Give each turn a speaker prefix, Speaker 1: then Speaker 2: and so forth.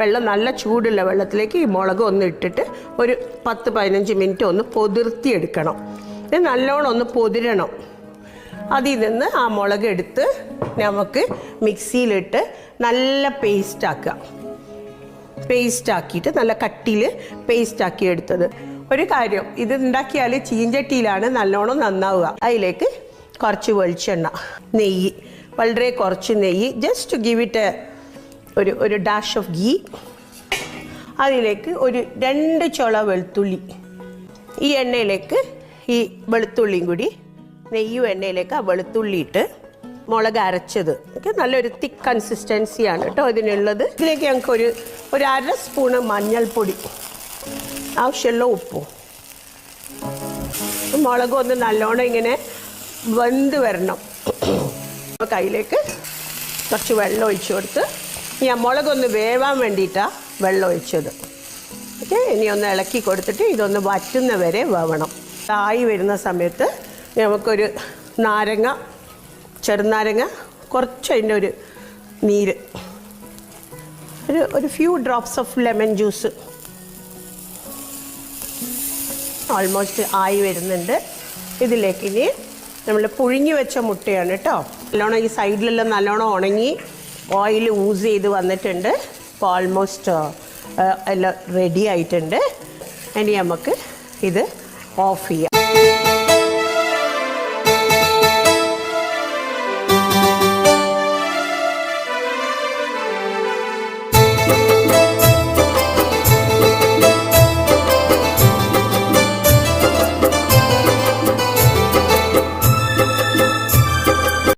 Speaker 1: വെള്ളം നല്ല ചൂടുള്ള വെള്ളത്തിലേക്ക് ഈ മുളക് ഒന്ന് ഇട്ടിട്ട് ഒരു പത്ത് പതിനഞ്ച് മിനിറ്റ് ഒന്ന് പൊതിർത്തിയെടുക്കണം. ഇത് നല്ലോണം ഒന്ന് പൊതിരണം. അതിൽ നിന്ന് ആ മുളക് എടുത്ത് നമുക്ക് മിക്സിയിലിട്ട് നല്ല പേസ്റ്റാക്കുക പേസ്റ്റ് ആക്കിയിട്ട് നല്ല കട്ടിയിൽ പേസ്റ്റ് ആക്കി എടുത്തത്. ഒരു കാര്യം ഇത് ഉണ്ടാക്കിയാൽ ചീഞ്ചട്ടിയിലാണ് നല്ലോണം നന്നാവുക. അതിലേക്ക് കുറച്ച് വെളിച്ചെണ്ണ നെയ്യ് വളരെ കുറച്ച് നെയ്യ് ജസ്റ്റ് ഗിവ് ഇറ്റ് ഒരു ഒരു ഡാഷ് ഓഫ് ഗീ അതിലേക്ക് ഒരു രണ്ട് ചുള വെളുത്തുള്ളി. ഈ എണ്ണയിലേക്ക് ഈ വെളുത്തുള്ളിയും കൂടി നെയ്യും എണ്ണയിലേക്ക് ആ വെളുത്തുള്ളി ഇട്ട് മുളക് അരച്ചത്. ഒക്കെ നല്ലൊരു തിക്ക് കൺസിസ്റ്റൻസിയാണ് കേട്ടോ ഇതിനുള്ളത്. ഇതിലേക്ക് ഞങ്ങൾക്ക് ഒരു ഒരു അര സ്പൂണ് മഞ്ഞൾപ്പൊടി. ആവശ്യമുള്ള ഉപ്പും. മുളക് ഒന്ന് നല്ലോണം ഇങ്ങനെ വെന്ത് വരണം. കയ്യിലേക്ക് കുറച്ച് വെള്ളം ഒഴിച്ചു കൊടുത്ത് ഞാൻ മുളകൊന്ന് വേവാൻ വേണ്ടിയിട്ടാണ് വെള്ളം ഒഴിച്ചത്. ഓക്കെ ഇനി ഒന്ന് ഇളക്കി കൊടുത്തിട്ട് ഇതൊന്ന് വറ്റുന്ന വരെ വേവണം. തായി വരുന്ന സമയത്ത് നമുക്കൊരു നാരങ്ങ ചെറുനാരങ്ങ കുറച്ച് അതിന്റെ ഒരു നീര് ഒരു ഒരു few drops of lemon juice almost ആയി വരുന്നുണ്ട്. ഇതിലേക്ക് ഇനി നമ്മൾ പുഴുങ്ങി വെച്ച മുട്ടയാണ് കേട്ടോ. നല്ലോണം ഈ സൈഡിലെല്ലാം നല്ലോണം ഉണങ്ങി ഓയിൽ യൂസ് ചെയ്ത് വന്നിട്ടുണ്ട്. ഇപ്പോൾ ഓൾമോസ്റ്റ് എല്ലാം റെഡി ആയിട്ടുണ്ട്. ഇനി നമുക്ക് ഇത് ഓഫ് ചെയ്യാം.